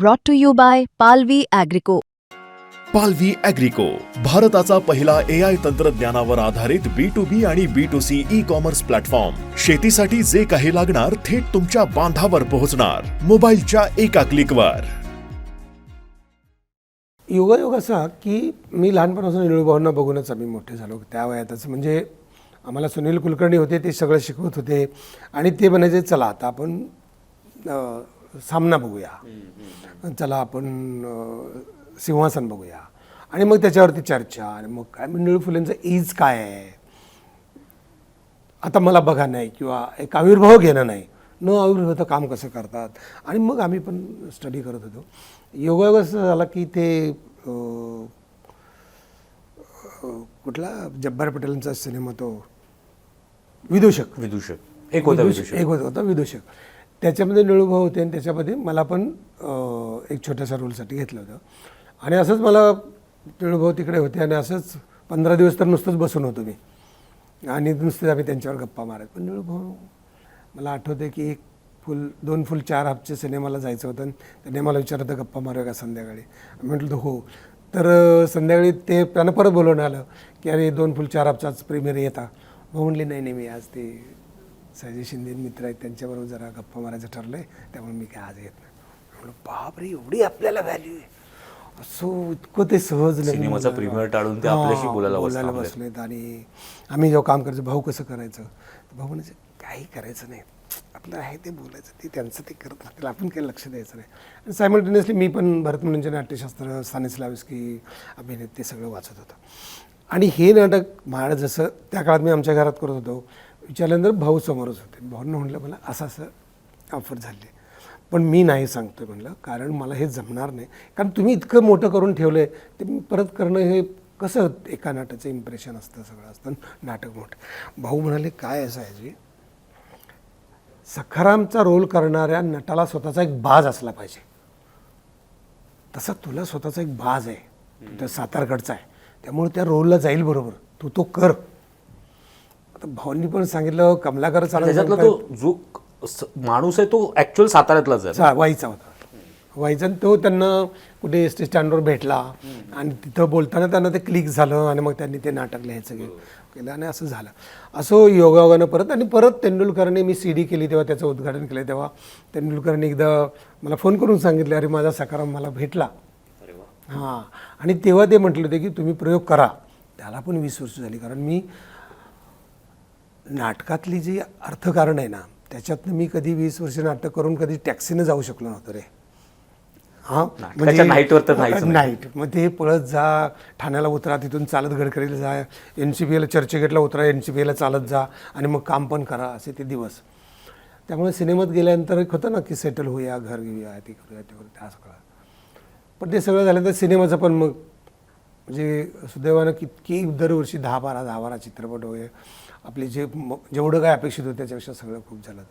brought to you by Palvi Agrico. पालवी अॅग्रिको भारताचा पहिला ए आय तंत्रज्ञानावर आधारित बी टू बी आणि B to C E commerce platform शेतीसाठी जे काही लागणार थेट तुमच्या बांधावर पोहोचणार. मोबाईलच्या एका क्लिकवर योगायोग असा की मी लहानपणापासून निळूभाऊंना बघूनच आम्ही मोठे झालो. त्या वयातच म्हणजे आम्हाला सुनील कुलकर्णी होते ते सगळं शिकवत होते. आणि ते म्हणायचे चला आता आपण सामना बघूया. चला आपण सिंहासन बघूया. आणि मग त्याच्यावरती चर्चा आणि मग काय मग निळू फुलेंचं एज काय आहे? आता मला बघा नाही किंवा एक आविर्भाव घेणं नाही. न आविर्भावाचं काम कसं करतात? आणि मग आम्ही पण स्टडी करत होतो. योगायोग असं झाला की ते कुठला? जब्बार पटेलांचा सिनेमा तो. विदूषक. विदूषक. एक होता एक होता होता विदूषक. त्याच्यामध्ये निळूभाऊ होते आणि त्याच्यामध्ये मला पण एक छोट्याशा रोलसाठी घेतलं होतं. आणि असंच मला निळूभाऊ तिकडे होते आणि असंच पंधरा दिवस तर नुसतंच बसून होतो मी. आणि नुसतेच आम्ही त्यांच्यावर गप्पा मारत. पण निळूभाऊ मला आठवते की एक फुल दोन फुल चार हाफचे सिनेमाला जायचं होतं आणि त्याने मला विचारलं होतं गप्पा मारूया का संध्याकाळी? म्हटलं हो. तर संध्याकाळी ते त्यांना परत बोलवणं आलं की अरे दोन फुल चार हाफचाच प्रीमियर येता. मग म्हणले नाही नाही मी आज ते सयाजी शिंदे मित्र आहेत त्यांच्याबरोबर जरा गप्पा मारायचं ठरलं आहे त्यामुळे मी काय आज येत नाही. म्हणलं बापरे एवढी आपल्याला व्हॅल्यू आहे. असं इतकं ते सहज सिनेमाचा premiere टाळून ते आपल्याशी बोलायला बोलायला. बसलेत आणि आम्ही जेव्हा काम करायचं भाऊ कसं करायचं? भाऊ म्हणायचं काही करायचं नाही. आपलं आहे ते बोलायचं ते त्यांचं ते करत राहतील. आपण काही लक्ष द्यायचं नाही. आणि सायमल्टेनियसली मी पण भरत मुनींचे नाट्यशास्त्र स्थानिस्लाविस्की अभिनेत ते सगळं वाचत होतं. आणि हे नाटक महाराज जसं त्या काळात मी आमच्या घरात करत होतो विचारल्यानंतर भाऊ समोरच होते. भाऊंना म्हटलं मला असं असं ऑफर झाले. पण मी नाही सांगतोय म्हणलं कारण मला हे जमणार नाही. कारण तुम्ही इतकं मोठं करून ठेवलं आहे ते परत करणं हे कसं एका नाटाचं इम्प्रेशन असतं सगळं असतं नाटक मोठं. भाऊ म्हणाले काय असं आहे जी सखारामचा रोल करणाऱ्या नटाला स्वतःचा एक बाज असला पाहिजे. तसा तुला स्वतःचा एक बाज आहे. तू त्या सातारकडचा आहे. त्यामुळे त्या रोलला जाईल बरोबर. तू तो कर. भाऊंनी पण सांगितलं कमलाकर त्याच्यातला चालू तो जो माणूस आहे तो ऍक्च्युअल साताऱ्यातलाच आहे. वाईचा होता. आणि तो त्यांना कुठे एस टी स्टँडवर भेटला. आणि तिथं बोलताना त्यांना ते क्लिक झालं आणि मग त्यांनी ते नाटक लिहायचं गे- केलं आणि असं झालं. असं योगायोगानं परत आणि परत तेंडुलकरने मी सी डी केली तेव्हा त्याचं उद्घाटन केलं तेव्हा. तेंडुलकरने एकदा मला फोन करून सांगितलं अरे माझा सकाराम मला भेटला. हां. आणि तेव्हा ते म्हटले होते की तुम्ही प्रयोग करा. त्याला पण वीस वर्ष झाली कारण मी नाटकातली जी अर्थकारण आहे ना त्याच्यातनं मी कधी वीस वर्ष नाटक करून कधी टॅक्सीनं जाऊ शकलो नव्हतो रे. हा नाटकाच्या नाईटवर तर. नाईट. मग ते पळत जा ठाण्याला उतरा तिथून चालत गडकरीला जा एन सी बी एला चर्चगेटला उतरा एन सी बी एला चालत जा आणि मग काम पण करा असे ते दिवस. त्यामुळे सिनेमात गेल्यानंतर एक होतं ना की सेटल होऊया घर घेऊया ते करूया ते करूया त्या सगळं. पण ते सगळं झाल्यानंतर सिनेमाचं पण मग म्हणजे सुदैवानं कितकी दरवर्षी दहा बारा दहा बारा चित्रपट वगैरे आपले जे जेवढं काय अपेक्षित होतं त्याच्यापेक्षा सगळं खूप झालं.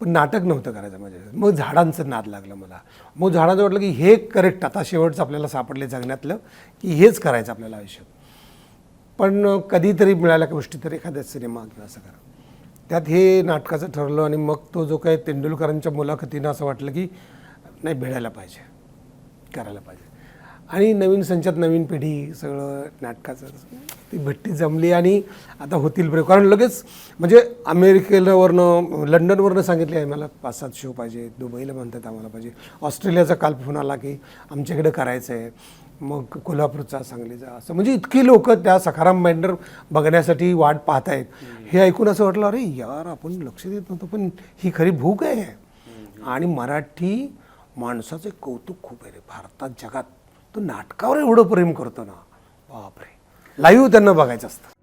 पण नाटक नव्हतं करायचं माझ्या मग झाडांचं नाद लागलं मला. मग झाडाचं वाटलं की हे करेक्ट आता शेवटचं आपल्याला सापडले जगण्यातलं की हेच करायचं आपल्याला आयुष्यात. पण कधीतरी मिळाल्या गोष्टी तर एखाद्या सिनेमा किंवा असं करा. त्यात हे नाटकाचं ठरलं आणि मग तो जो काही तेंडुलकरांच्या मुलाखतीनं असं वाटलं की नाही भिडायला पाहिजे. करायला पाहिजे. आणि नवीन संचात नवीन पिढी सगळं नाटकाचं. ती भट्टी जमली आणि आता होतील प्रयोग कारण लगेच म्हणजे अमेरिकेवरनं लंडनवरनं सांगितले आहे मला पाच सात शो पाहिजे दुबईला म्हणतात आम्हाला पाहिजे. ऑस्ट्रेलियाचा काल फोन आला की आमच्याकडे करायचं आहे मग कोल्हापूरचा सांगलीचा असं म्हणजे इतकी लोक त्या सखाराम बँडर बघण्यासाठी वाट पाहत आहेत हे ऐकून असं वाटलं अरे यार आपण लक्ष देत नव्हतं पण ही खरी भूक आहे. आणि मराठी माणसाचं कौतुक खूप आहे रे. भारतात जगात तो नाटकावर एवढं प्रेम करतो ना? बापरे. लाईव्ह त्यांना बघायचं असतं.